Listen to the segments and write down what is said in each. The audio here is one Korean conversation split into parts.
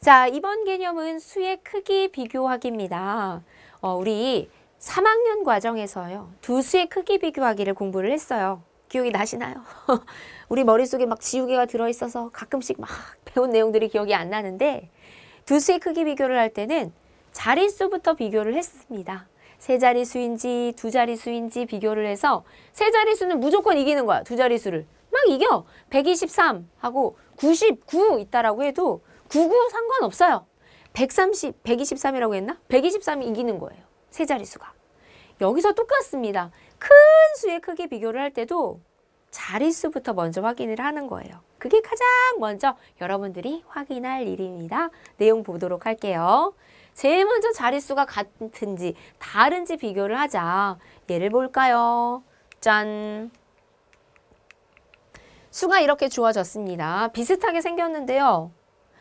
자, 이번 개념은 수의 크기 비교하기입니다. 어, 우리 3학년 과정에서요. 두 수의 크기 비교하기를 공부를 했어요. 기억이 나시나요? 우리 머릿속에 막 지우개가 들어있어서 가끔씩 막 배운 내용들이 기억이 안 나는데 두 수의 크기 비교를 할 때는 자릿수부터 비교를 했습니다. 세 자리수인지 두 자리수인지 비교를 해서 세 자리수는 무조건 이기는 거야. 두 자리수를. 막 이겨. 123 하고 99 있다라고 해도 99 상관없어요. 130, 123이라고 했나? 123이 이기는 거예요. 세 자릿수가. 여기서 똑같습니다. 큰 수의 크기 비교를 할 때도 자릿수부터 먼저 확인을 하는 거예요. 그게 가장 먼저 여러분들이 확인할 일입니다. 내용 보도록 할게요. 제일 먼저 자릿수가 같은지 다른지 비교를 하자. 예를 볼까요? 짠! 수가 이렇게 주어졌습니다. 비슷하게 생겼는데요.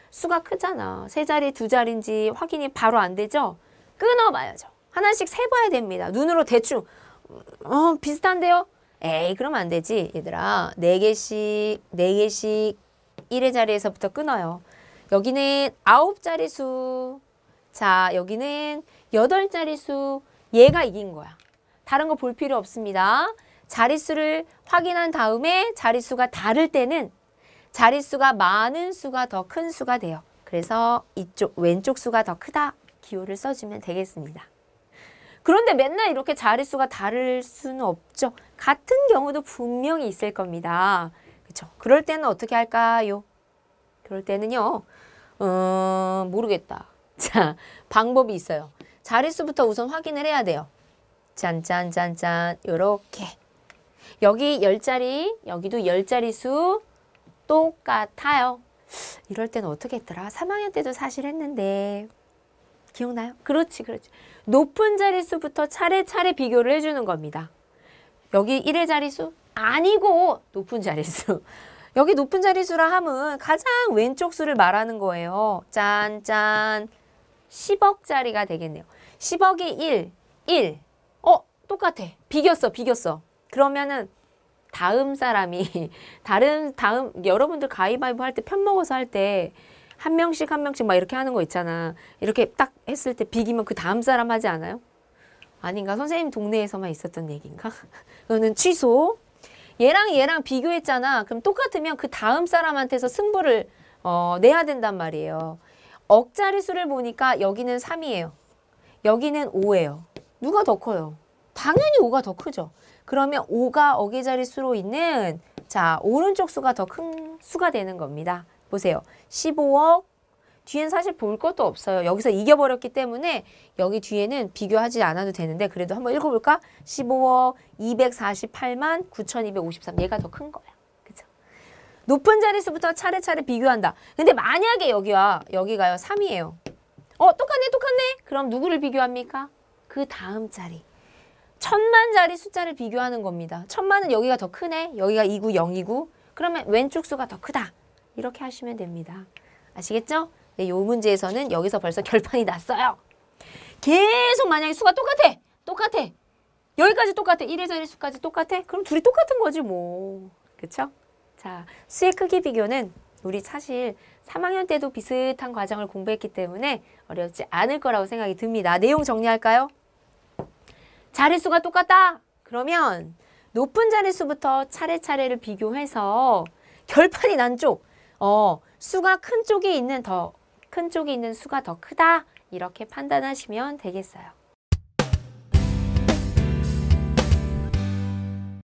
수가 크잖아. 세 자리, 두 자리인지 확인이 바로 안 되죠? 끊어봐야죠. 하나씩 세봐야 됩니다. 눈으로 대충 어 비슷한데요? 에이 그러면 안 되지 얘들아. 네 개씩 네 개씩 1의 자리에서부터 끊어요. 여기는 아홉 자리수 자 여기는 여덟 자리수 얘가 이긴 거야. 다른 거 볼 필요 없습니다. 자릿수를 확인한 다음에 자릿수가 다를 때는 자릿수가 많은 수가 더 큰 수가 돼요. 그래서 이쪽 왼쪽 수가 더 크다 기호를 써주면 되겠습니다. 그런데 맨날 이렇게 자릿수가 다를 수는 없죠. 같은 경우도 분명히 있을 겁니다. 그렇죠? 그럴 때는 어떻게 할까요? 그럴 때는요. 어, 모르겠다. 자, 방법이 있어요. 자릿수부터 우선 확인을 해야 돼요. 짠짠짠짠 요렇게 여기 열자리 여기도 열자리 수 똑같아요. 이럴 때는 어떻게 했더라? 3학년 때도 사실 했는데 기억나요? 그렇지 그렇지. 높은 자릿수부터 차례차례 비교를 해주는 겁니다. 여기 1의 자릿수? 아니고 높은 자릿수. 여기 높은 자릿수라 함은 가장 왼쪽 수를 말하는 거예요. 짠짠 10억짜리가 되겠네요. 10억이 1, 1. 어 똑같아. 비겼어 비겼어. 그러면은 다음 사람이 다른 다음 여러분들 가위바위보 할 때 편 먹어서 할 때 한 명씩 한 명씩 막 이렇게 하는 거 있잖아. 이렇게 딱 했을 때 비기면 그 다음 사람 하지 않아요? 아닌가? 선생님 동네에서만 있었던 얘기인가? 그거는 취소. 얘랑 얘랑 비교했잖아. 그럼 똑같으면 그 다음 사람한테서 승부를 어, 내야 된단 말이에요. 억자리 수를 보니까 여기는 3이에요. 여기는 5예요. 누가 더 커요? 당연히 5가 더 크죠. 그러면 5가 어계자리 수로 있는 자 오른쪽 수가 더 큰 수가 되는 겁니다. 보세요. 15억 뒤엔 사실 볼 것도 없어요. 여기서 이겨버렸기 때문에 여기 뒤에는 비교하지 않아도 되는데 그래도 한번 읽어볼까? 15억 248만 9,253 얘가 더 큰 거야. 그죠? 높은 자릿수부터 차례차례 비교한다. 근데 만약에 여기와 여기가요 3이에요. 어 똑같네 똑같네. 그럼 누구를 비교합니까? 그 다음 자리. 천만 자리 숫자를 비교하는 겁니다. 천만은 여기가 더 크네. 여기가 2구 0이고 그러면 왼쪽 수가 더 크다. 이렇게 하시면 됩니다. 아시겠죠? 네, 요 문제에서는 여기서 벌써 결판이 났어요. 계속 만약에 수가 똑같아. 똑같아. 여기까지 똑같아. 1의 자리 수까지 똑같아. 그럼 둘이 똑같은 거지 뭐. 그쵸? 자, 수의 크기 비교는 우리 사실 3학년 때도 비슷한 과정을 공부했기 때문에 어렵지 않을 거라고 생각이 듭니다. 내용 정리할까요? 자릿수가 똑같다. 그러면 높은 자릿수부터 차례차례를 비교해서 결판이 난 쪽, 어, 수가 큰 쪽에 있는 더 큰 쪽에 있는 수가 더 크다. 이렇게 판단하시면 되겠어요.